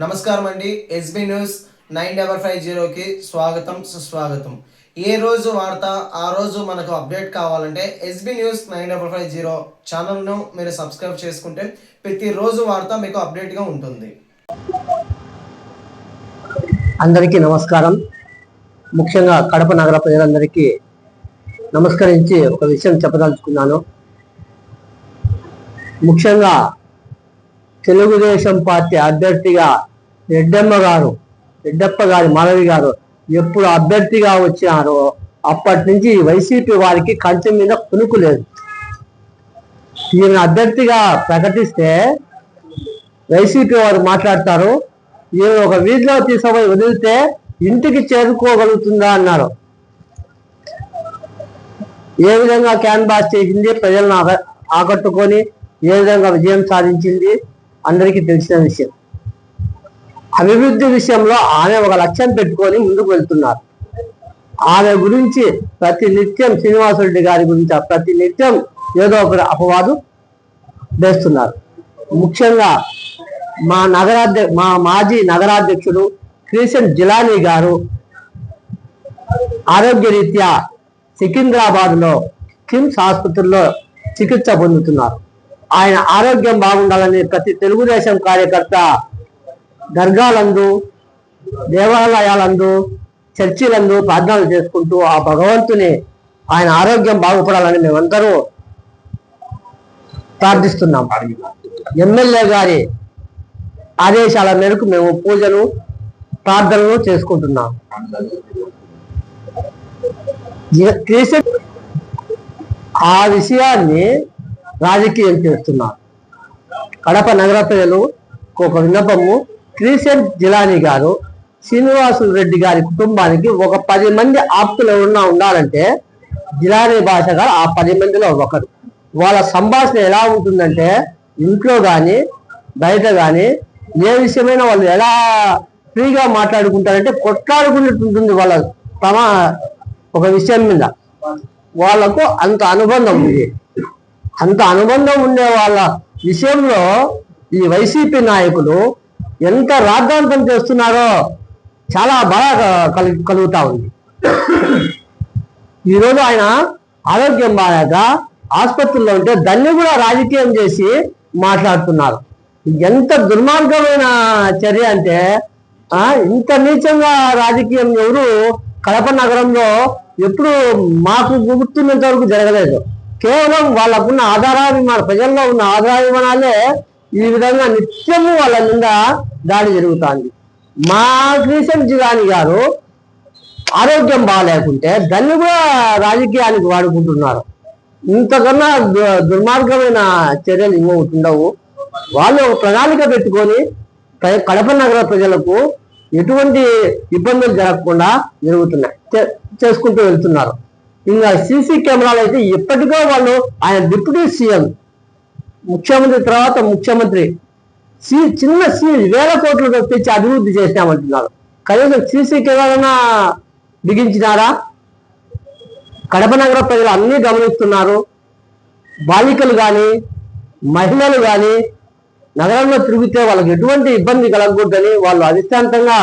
నమస్కారం అండి SB news nine double five జీరోకి స్వాగతం సుస్వాగతం. ఏ రోజు వార్త ఆ రోజు మనకు అప్డేట్ కావాలంటే SB news nine double five zero ఛానల్ను మీరు సబ్స్క్రైబ్ చేసుకుంటే ప్రతిరోజు వార్త మీకు అప్డేట్గా ఉంటుంది. అందరికీ నమస్కారం. ముఖ్యంగా కడప నగర ప్రజలందరికీ నమస్కరించి ఒక విషయం చెప్పదలుచుకున్నాను. ముఖ్యంగా తెలుగుదేశం పార్టీ అభ్యర్థిగా రెడ్డమ్మ గారు రెడ్డప్ప గారి మాధవి గారు ఎప్పుడు అభ్యర్థిగా వచ్చినారో అప్పటి నుంచి వైసీపీ వారికి కంచె మీద కునుకు లేదు. ఈయన అభ్యర్థిగా ప్రకటిస్తే వైసీపీ వారు మాట్లాడతారు ఈయన ఒక వీధిలో తీసుకుపోయి వదిలితే ఇంటికి చేరుకోగలుగుతుందా? అన్నారు. ఏ విధంగా క్యాన్వాస్ చేసింది? ప్రజలను ఆకట్టుకొని ఏ విధంగా విజయం సాధించింది? అందరికీ తెలిసిన విషయం. అభివృద్ధి విషయంలో ఆమె ఒక లక్ష్యం పెట్టుకొని ముందుకు వెళ్తున్నారు. ఆమె గురించి ప్రతి నిత్యం శ్రీనివాసరెడ్డి గారి గురించి ప్రతి నిత్యం ఏదో ఒక అపవాదు వేస్తున్నారు. ముఖ్యంగా మా నగరాధ్య మా మాజీ నగరాధ్యక్షుడు క్రిషన్ జిలానీ గారు ఆరోగ్య రీత్యా సికింద్రాబాద్లో కిమ్స్ ఆసుపత్రిలో చికిత్స పొందుతున్నారు. ఆయన ఆరోగ్యం బాగుండాలని ప్రతి తెలుగుదేశం కార్యకర్త దర్గాలందు దేవాలయాలందు చర్చిలందు ప్రార్థనలు చేసుకుంటూ ఆ భగవంతుని ఆయన ఆరోగ్యం బాగుపడాలని మేమందరూ ప్రార్థిస్తున్నాం. ఎమ్మెల్యే గారి ఆదేశాల మేరకు మేము పూజలు ప్రార్థనలు చేసుకుంటున్నాం. క్రీస్తు ఆ విషయాన్ని రాజకీయం చేస్తున్నారు. కడప నగర ప్రజలు ఒక విన్నపము. క్రీసెంట్ జిలానీ గారు శ్రీనివాసులు రెడ్డి గారి కుటుంబానికి ఒక పది మంది ఆప్తులు ఎవరన్నా ఉండాలంటే జిలానీ భాష గారు ఆ పది మందిలో ఒకరు. వాళ్ళ సంభాషణ ఎలా ఉంటుందంటే ఇంట్లో కానీ బయట కానీ ఏ విషయమైనా వాళ్ళు ఎలా ఫ్రీగా మాట్లాడుకుంటారంటే కొట్లాడుకున్నట్టు ఉంటుంది వాళ్ళ తమ ఒక విషయం మీద. వాళ్ళకు అంత అనుబంధం ఉంది. అంత అనుబంధం ఉండే వాళ్ళ విషయంలో ఈ వైసీపీ నాయకులు ఎంత రాద్ధాంతం చేస్తున్నారో చాలా బాగా కలు కలుగుతా ఉంది. ఈరోజు ఆయన ఆరోగ్యం బాగాక ఆసుపత్రిలో ఉంటే దాన్ని కూడా రాజకీయం చేసి మాట్లాడుతున్నారు. ఎంత దుర్మార్గమైన చర్య అంటే ఇంత నీచంగా రాజకీయం ఎవరు కడప నగరంలో ఎప్పుడు మాకు గుర్తున్నంత వరకు జరగలేదు. కేవలం వాళ్ళకున్న మన ప్రజల్లో ఉన్న ఆధారాభిమానాలే ఈ విధంగా నిత్యము వాళ్ళ మీద దాడి జరుగుతుంది. మా క్రిషన్ జిగాని గారు ఆరోగ్యం బాగాలేకుంటే దాన్ని కూడా రాజకీయానికి వాడుకుంటున్నారు. ఇంతకన్నా దు- దుర్మార్గమైన చర్యలు ఇంకొకటి ఉండవు. వాళ్ళు ఒక ప్రణాళిక పెట్టుకొని కడప నగర ప్రజలకు ఎటువంటి ఇబ్బందులు జరగకుండా జరుగుతున్నాయి. చే- చేసుకుంటూ వెళ్తున్నారు. ఇంకా సీసీ కెమెరాలు అయితే ఇప్పటికో వాళ్ళు ఆయన డిప్యూటీ సీఎం ముఖ్యమంత్రి తర్వాత ముఖ్యమంత్రి. సీ చిన్న సీ వేల కోట్లు తెచ్చి అభివృద్ధి చేసినామంటున్నారు. కనీసం సీసీ కెమెరాలన్నా బిగించినారా? కడప నగర ప్రజలు అన్నీ గమనిస్తున్నారు. బాలికలు కానీ మహిళలు కానీ నగరంలో తిరిగితే వాళ్ళకి ఎటువంటి ఇబ్బంది కలగకూడదని వాళ్ళు అధిష్టాంతంగా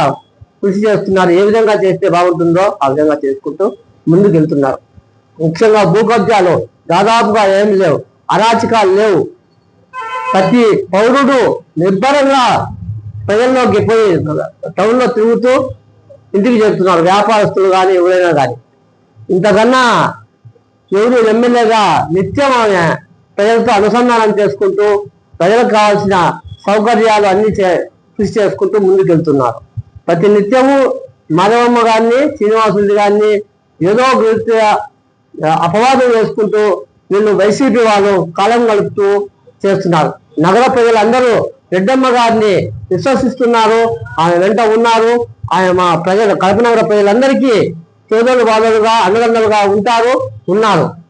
కృషి చేస్తున్నారు. ఏ విధంగా చేస్తే బాగుంటుందో ఆ విధంగా చేసుకుంటూ ముందుకు వెళ్తున్నారు ముఖ్యంగా భూ కబ్జాలు దాదాపుగా ఏం లేవు అరాచకాలు లేవు. ప్రతి పౌరుడు నిర్భరంగా ప్రజల్లోకి పోయి టౌన్లో తిరుగుతూ ఇంటికి చెప్తున్నారు వ్యాపారస్తులు కానీ ఎవరైనా కానీ ఇంతకన్నా ఎవరు ఎమ్మెల్యేగా నిత్యం ఆమె ప్రజలతో అనుసంధానం చేసుకుంటూ ప్రజలకు కావాల్సిన సౌకర్యాలు అన్ని చే- కృషి చేసుకుంటూ ముందుకెళ్తున్నారు. ప్రతి నిత్యము మాధవమ్మ గారిని శ్రీనివాసుడి గారిని ఏదో ఒక అపవాదం వేసుకుంటూ వీళ్ళు వైసీపీ వాళ్ళు కాలం గడుపుతూ చేస్తున్నారు. నగర ప్రజలందరూ రెడ్డమ్మ గారిని విశ్వసిస్తున్నారు. ఆమె వెంట ఉన్నారు. ఆయన మా ప్రజలు కడప నగర ప్రజలందరికీ సోదరులు బాధలుగా అండదండలుగా ఉంటారు ఉన్నారు.